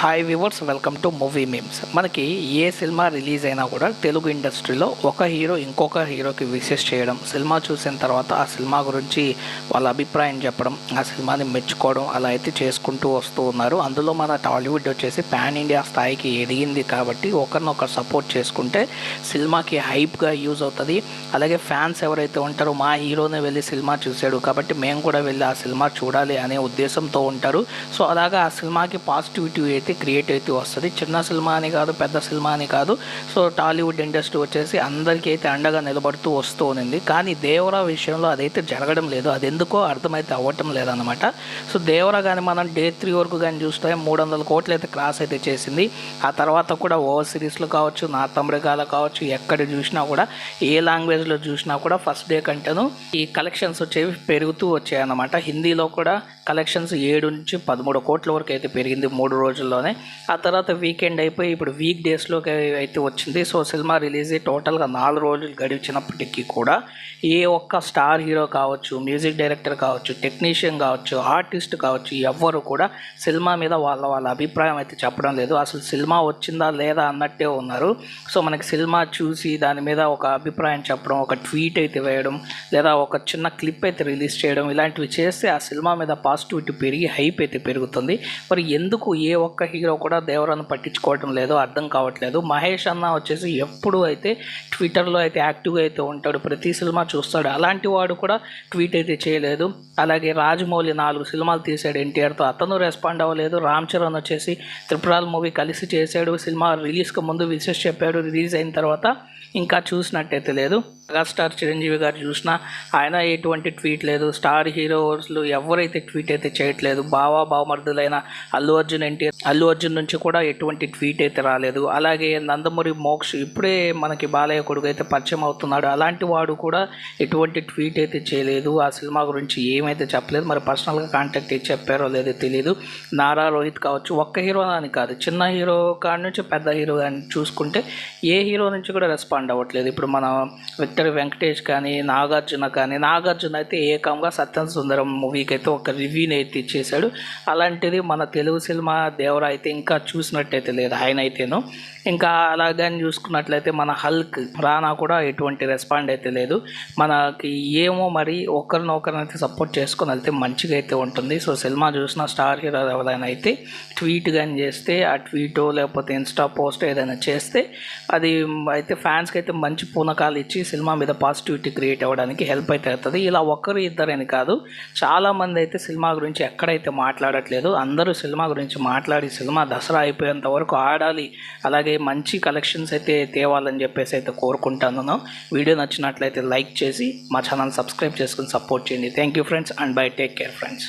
Hi viewers welcome to movie memes మనకి ఏ cinema release అయినా కూడా తెలుగు ఇండస్ట్రీలో ఒక హీరో ఇంకొక హీరోకి విషెస్ చేయడం సినిమా చూసిన తర్వాత ఆ సినిమా గురించి వాళ్ళ అభిప్రాయం చెప్పడం ఆ సినిమాని మెచ్చుకోవడం అలా అయితే చేసుకుంటూ వస్తూ ఉన్నారు. అందులో మన టాలీవుడ్ వచ్చేసి పాన్ ఇండియా స్థాయికి ఎదిగింది కాబట్టి ఒకరినొకరు సపోర్ట్ చేసుకుంటే సినిమాకి హైప్గా యూజ్ అవుతుంది. అలాగే ఫ్యాన్స్ ఎవరైతే ఉంటారో మా హీరోనే వెళ్ళి సినిమా చూశాడు కాబట్టి మేము కూడా వెళ్ళి ఆ సినిమా చూడాలి అనే ఉద్దేశంతో ఉంటారు. సో అలాగా ఆ సినిమాకి పాజిటివిటీ అయితే క్రియేట్ అయితే వస్తుంది. చిన్న సినిమా అని కాదు పెద్ద సినిమా అని కాదు. సో టాలీవుడ్ ఇండస్ట్రీ వచ్చేసి అందరికీ అయితే అండగా నిలబడుతూ వస్తూ ఉంది కానీ దేవరా విషయంలో అదైతే జరగడం లేదు. అది ఎందుకో అర్థమైతే అవ్వటం లేదనమాట సో దేవరా కానీ మనం డే త్రీ వరకు కానీ చూస్తే మూడు వందల కోట్లు అయితే క్రాస్ అయితే చేసింది. ఆ తర్వాత కూడా ఓవర్ సిరీస్లో కావచ్చు నార్త్ అమెరికాలో కావచ్చు ఎక్కడ చూసినా కూడా ఏ లాంగ్వేజ్లో చూసినా కూడా ఫస్ట్ డే కంటేను ఈ కలెక్షన్స్ వచ్చేవి పెరుగుతూ వచ్చాయన్నమాట. హిందీలో కూడా కలెక్షన్స్ ఏడు నుంచి పదమూడు కోట్ల వరకు అయితే పెరిగింది మూడు రోజుల్లో. రోజుల్లోనే ఆ తర్వాత వీకెండ్ అయిపోయి ఇప్పుడు వీక్ డేస్లోకి అయితే వచ్చింది. సో సినిమా రిలీజ్ టోటల్గా నాలుగు రోజులు గడిచినప్పటికీ కూడా ఏ ఒక్క స్టార్ హీరో కావచ్చు మ్యూజిక్ డైరెక్టర్ కావచ్చు టెక్నీషియన్ కావచ్చు ఆర్టిస్ట్ కావచ్చు ఎవ్వరు కూడా సినిమా మీద వాళ్ళ వాళ్ళ అభిప్రాయం అయితే చెప్పడం లేదు. అసలు సినిమా వచ్చిందా లేదా అన్నట్టే ఉన్నారు. సో మనకి సినిమా చూసి దాని మీద ఒక అభిప్రాయం చెప్పడం ఒక ట్వీట్ అయితే వేయడం లేదా ఒక చిన్న క్లిప్ అయితే రిలీజ్ చేయడం ఇలాంటివి చేస్తే ఆ సినిమా మీద పాజిటివిటీ పెరిగి హైప్ అయితే పెరుగుతుంది. మరి ఎందుకు ఏ ఒక్క హీరో కూడా దేవరాను పట్టించుకోవటం లేదు అర్థం కావట్లేదు. మహేష్ అన్న వచ్చేసి ఎప్పుడు అయితే ట్విట్టర్లో అయితే యాక్టివ్గా అయితే ఉంటాడు. ప్రతి సినిమా చూస్తాడు. అలాంటి వాడు కూడా ట్వీట్ అయితే చేయలేదు. అలాగే రాజమౌళి నాలుగు సినిమాలు తీశాడు ఎన్టీఆర్తో. అతను రెస్పాండ్ అవ్వలేదు. రామ్ చరణ్ వచ్చేసి త్రిపురాల్ మూవీ కలిసి చేశాడు. సినిమా రిలీజ్కి ముందు విశేష చెప్పాడు. రిలీజ్ అయిన తర్వాత ఇంకా చూసినట్టయితే లేదు. మెగాస్టార్ చిరంజీవి గారు చూసినా ఆయన ఎటువంటి ట్వీట్ లేదు. స్టార్ హీరోస్లు ఎవరైతే ట్వీట్ అయితే చేయట్లేదు బావా బావమర్దులైన అల్లు అర్జున్ ఎన్టీఆర్ అల్లు అర్జున్ నుంచి కూడా ఎటువంటి ట్వీట్ అయితే రాలేదు. అలాగే నందమూరి మోక్ష్ ఇప్పుడే మనకి బాలయ్య కొడుకు అయితే పరిచయం అవుతున్నాడు. అలాంటి వాడు కూడా ఎటువంటి ట్వీట్ అయితే చేయలేదు. ఆ సినిమా గురించి ఏమైతే చెప్పలేదు మరి పర్సనల్గా కాంటాక్ట్ అయితే చెప్పారో లేదో తెలియదు నారా రోహిత్ కావచ్చు ఒక్క హీరో అని కాదు. చిన్న హీరో కాడి నుంచి పెద్ద హీరో కానీ చూసుకుంటే ఏ హీరో నుంచి కూడా రెస్పాండ్ అవ్వట్లేదు. ఇప్పుడు మన విక్టర్ వెంకటేష్ కానీ నాగార్జున కానీ నాగార్జున అయితే ఏకంగా సత్యం సుందరం మూవీకి అయితే ఒక రివ్యూని అయితే ఇచ్చేసాడు అలాంటిది మన తెలుగు సినిమా దేవర అయితే ఇంకా చూసినట్టయితే లేదు ఆయన అయితేను. ఇంకా అలాగని చూసుకున్నట్లయితే మన హల్క్ రానా కూడా ఎటువంటి రెస్పాండ్ అయితే లేదు. మనకి ఏమో మరి ఒకరినొకరినైతే సపోర్ట్ చేసుకుని వెళ్తే మంచిగా అయితే ఉంటుంది. సో సినిమా చూసిన స్టార్ హీరో ఎవరైనా అయితే ట్వీట్ కానీ చేస్తే ఆ ట్వీటో లేకపోతే ఇన్స్టా పోస్ట్ ఏదైనా చేస్తే అది అయితే ఫ్యాన్స్కి అయితే మంచి పూనకాలు ఇచ్చి సినిమా మీద పాజిటివిటీ క్రియేట్ అవ్వడానికి హెల్ప్ అయితే అవుతుంది. ఇలా ఒక్కరు ఇద్దరని కాదు చాలామంది అయితే సినిమా గురించి ఎక్కడైతే మాట్లాడట్లేదు అందరూ సినిమా గురించి మాట్లాడి సినిమా దసరా అయిపోయేంత వరకు ఆడాలి అలాగే మంచి కలెక్షన్స్ అయితే తేవాలని చెప్పేసి అయితే కోరుకుంటాను. వీడియో నచ్చినట్లయితే లైక్ చేసి మా ఛానల్ సబ్స్క్రైబ్ చేసుకుని సపోర్ట్ చేయండి. Thank you friends and bye take care friends.